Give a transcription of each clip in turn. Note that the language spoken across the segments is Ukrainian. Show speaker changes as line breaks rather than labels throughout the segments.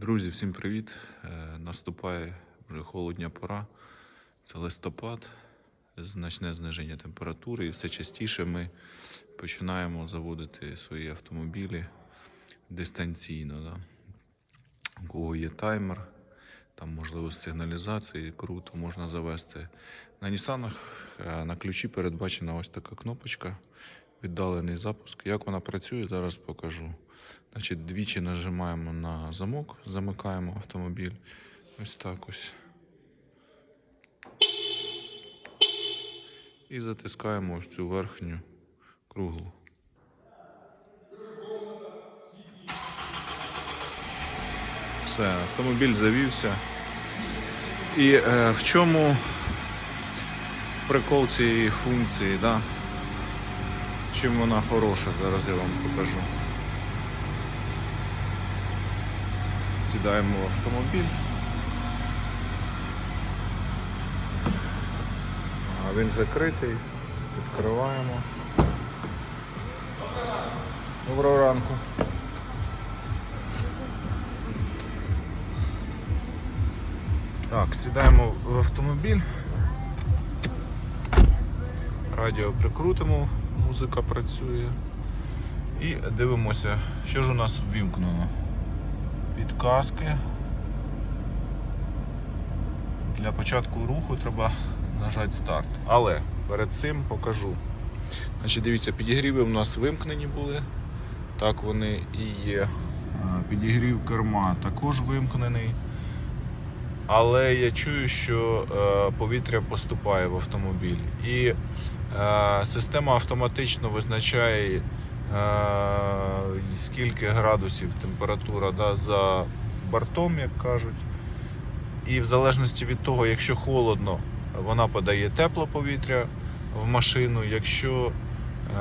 Друзі, всім привіт! Е, Наступає вже холодня пора. Це листопад, значне зниження температури, і все частіше ми починаємо заводити свої автомобілі дистанційно. Да? У кого є таймер, там можливо сигналізації, круто можна завести. На Нісанах е, на ключі передбачена ось така кнопочка. Віддалений запуск. Як вона працює, зараз покажу. Значить, двічі нажимаємо на замок, замикаємо автомобіль. Ось так ось. І затискаємо ось цю верхню круглу. Все, автомобіль завівся. І е, в чому прикол цієї функції, да? Чим вона хороша, зараз я вам покажу. Сідаємо в автомобіль. Він закритий. Відкриваємо. Доброго ранку. Так, сідаємо в автомобіль. Радіо прикрутимо, музика працює. І дивимося, що ж у нас ввімкнено. Підказки. Для початку руху треба нажати старт. Але перед цим покажу. Значить, дивіться, підігріви у нас вимкнені були. Так вони і є. Підігрів керма також вимкнений. Але я чую, що е, повітря поступає в автомобіль. І е, система автоматично визначає, е, скільки градусів температура да, за бортом, як кажуть. І в залежності від того, якщо холодно, вона подає тепле повітря в машину. Якщо е,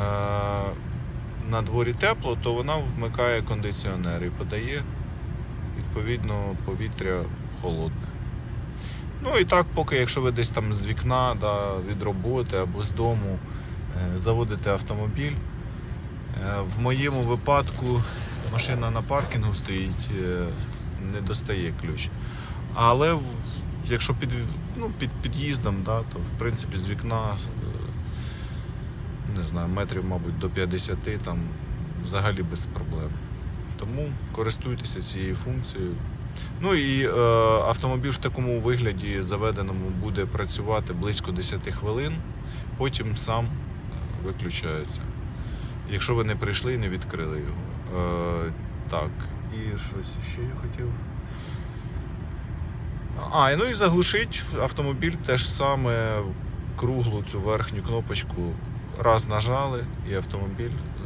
на дворі тепло, то вона вмикає кондиціонер і подає відповідно повітря холодне. Ну і так, поки якщо ви десь там з вікна, да, від роботи або з дому е, заводите автомобіль. Е, в моєму випадку машина на паркінгу стоїть, е, не достає ключ. Але якщо під, ну, під під'їздом, да, то в принципі з вікна не знаю, метрів, мабуть, до 50 там взагалі без проблем. Тому користуйтеся цією функцією. Ну і е, автомобіль в такому вигляді заведеному буде працювати близько 10 хвилин, потім сам е, виключається. Якщо ви не прийшли і не відкрили його. Е, так, і щось ще я хотів. А, ну і заглушить автомобіль теж саме круглу цю верхню кнопочку раз нажали і автомобіль е,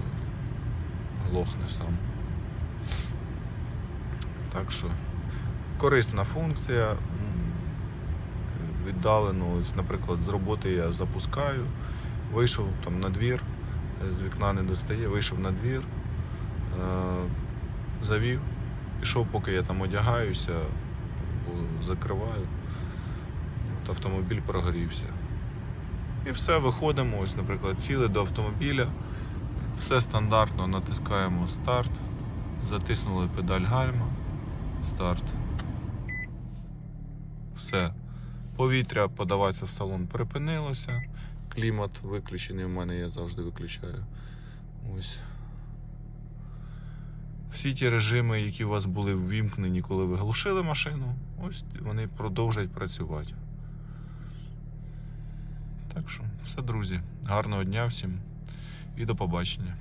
глохне сам. Так що корисна функція. Віддалено, ось, наприклад, з роботи я запускаю, вийшов там на двір, з вікна не достає, вийшов на двір, е, завів, пішов, поки я там одягаюся, закриваю, от автомобіль прогорівся. І все, виходимо, ось, наприклад, сіли до автомобіля, все стандартно натискаємо старт, затиснули педаль гальма, старт. Все. Повітря подаватися в салон припинилося. Клімат виключений у мене, я завжди виключаю. Ось. Всі ті режими, які у вас були ввімкнені, коли ви глушили машину, ось вони продовжать працювати. Так що, все, друзі. Гарного дня всім і до побачення.